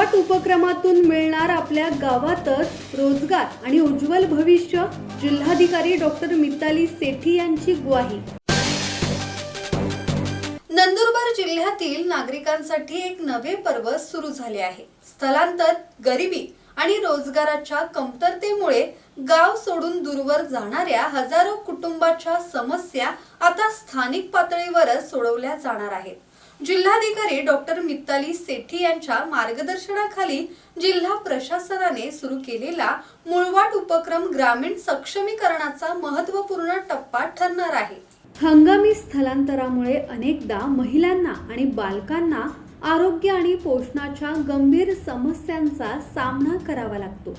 गट उपक्रमातून मिळणार आपल्या गावातच रोजगार आणि उज्ज्वल भविष्य जिल्हाधिकारी डॉक्टर मिताली सेठी यांची ग्वाही. नंदुरबार जिल्ह्यातील नागरिकांसाठी एक नवे पर्व सुरू झाले आहे. स्थलांतर गरिबी आणि रोजगाराच्या कमतरतेमुळे गाव सोडून दूरवर जाणाऱ्या हजारो कुटुंबाच्या समस्या आता स्थानिक पातळीवरच सोडवल्या जाणार आहेत. जिल्हाधिकारी डॉक्टर मित्ताली सेठी यांच्या मार्गदर्शनाखाली जिल्हा प्रशासनाने सुरू केलेला मुळवाट उपक्रम ग्रामीण सक्षमीकरणाचा महत्त्वपूर्ण टप्पा ठरणार आहे. हंगामी स्थलांतरामुळे अनेकदा महिलांना आणि बालकांना आरोग्य आणि पोषणाच्या गंभीर समस्यांचा सामना करावा लागतो.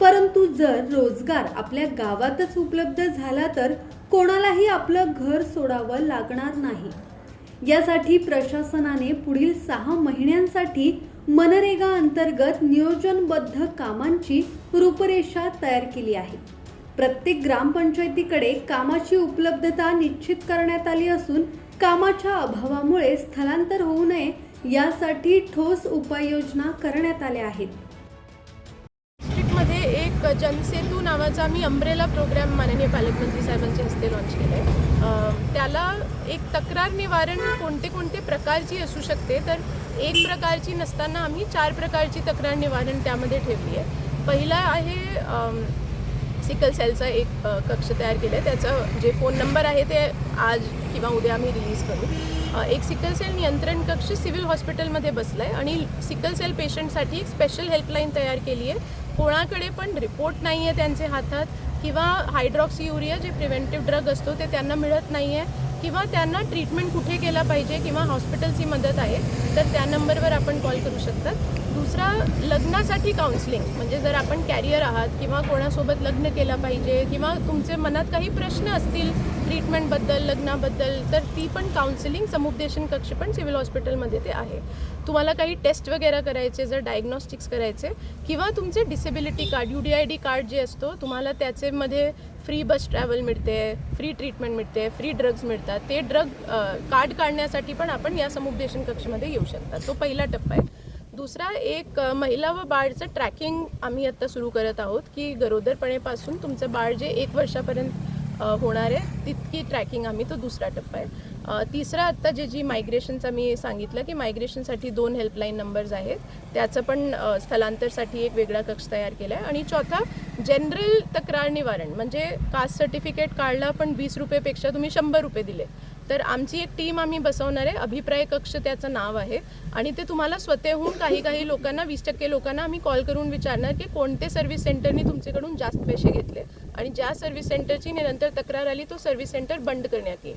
परंतु जर रोजगार आपल्या गावातच उपलब्ध झाला तर कोणालाही आपलं घर सोडावं लागणार नाही. यासाठी प्रशासनाने पुढील सहा महिन्यांसाठी मनरेगा अंतर्गत नियोजनबद्ध कामांची रूपरेषा तयार केली आहे. प्रत्येक ग्रामपंचायतीकडे कामाची उपलब्धता निश्चित करण्यात आली असून कामाच्या अभावामुळे स्थलांतर होऊ नये यासाठी ठोस उपाययोजना करण्यात आल्या आहेत. डिस्ट्रिक्टमध्ये एक जनसेतू नावाचा मी अम्ब्रेला प्रोग्राम माननीय पालकमंत्री साहेबांच्या हस्ते लॉन्च केला आहे त्याला एक तक्रार निवारण कोणते कोणते प्रकारची असू शकते तर एक प्रकारची नसताना आम्ही चार प्रकारची तक्रार निवारण त्यामध्ये ठेवली आहे. पहिला आहे सिकल सेलचा एक कक्ष तयार केलं आहे त्याचा जे फोन नंबर आहे ते आज किंवा उद्या आम्ही रिलीज करू. एक सिकल सेल नियंत्रण कक्ष सिव्हिल हॉस्पिटलमध्ये बसला आहे आणि सिकल सेल पेशंटसाठी एक स्पेशल हेल्पलाईन तयार केली आहे. कोणाकडे पण रिपोर्ट नाही आहे त्यांचे हातात किंवा हायड्रॉक्सी युरिया जे प्रिव्हेंटिव्ह ड्रग असतो ते त्यांना मिळत नाही आहे किंवा त्यांना ट्रीटमेंट कुठे केला पाहिजे किंवा हॉस्पिटलची मदत आहे तर त्या नंबरवर आपण कॉल करू शकतात. दुसरा लग्नासाठी काउन्सिलिंग म्हणजे जर आपण कॅरियर आहात किंवा कोणासोबत लग्न केलं पाहिजे किंवा तुमचे मनात काही प्रश्न असतील ट्रीटमेंटबद्दल लग्नाबद्दल तर ती पण काउन्सिलिंग समुपदेशन कक्ष पण सिव्हिल हॉस्पिटलमध्ये ते आहे. तुम्हाला काही टेस्ट वगैरे करायचे जर डायग्नॉस्टिक्स करायचे किंवा तुमचे disability card U D I D card जे असतो तुम्हाला त्याचेमध्ये फ्री बस ट्रॅव्हल मिळते फ्री ट्रीटमेंट मिळते फ्री ड्रग्ज मिळतात. ते ड्रग कार्ड काढण्यासाठी पण आपण या समुपदेशन कक्षमध्ये येऊ शकता. तो पहिला टप्पा आहे. दुसरा एक महिला व बाळचं ट्रॅकिंग आम्ही आत्ता सुरू करत आहोत की गरोदरपणेपासून तुमचं बाळ जे एक वर्षापर्यंत होणार आहे तितकी ट्रॅकिंग आम्ही तो दुसरा टप्पा आहे. तिसरा आत्ता जे जी मायग्रेशनचा मी सांगितलं की मायग्रेशनसाठी दोन हेल्पलाईन नंबर्स आहेत. त्याचं पण स्थलांतरसाठी एक वेगळा कक्ष तयार केला आहे आणि चौथा जनरल तक्रार निवारण. म्हणजे कास्ट सर्टिफिकेट काढलं पण वीस रुपयेपेक्षा तुम्ही शंभर रुपये दिले. तर आमची एक टीम आम्ही बसवणार आहे. अभिप्राय कक्ष त्याचं नाव आहे. आणि ते तुम्हाला स्वतःहून काही काही लोकांना वीस टक्के लोकांना आम्ही कॉल करून विचारणार की कोणते सर्व्हिस सेंटरनी तुमच्याकडून जास्त पैसे घेतले? आणि ज्या सर्व्हिस सेंटरची निरंतर तक्रार आली तो सर्व्हिस सेंटर बंद करण्यात येईल.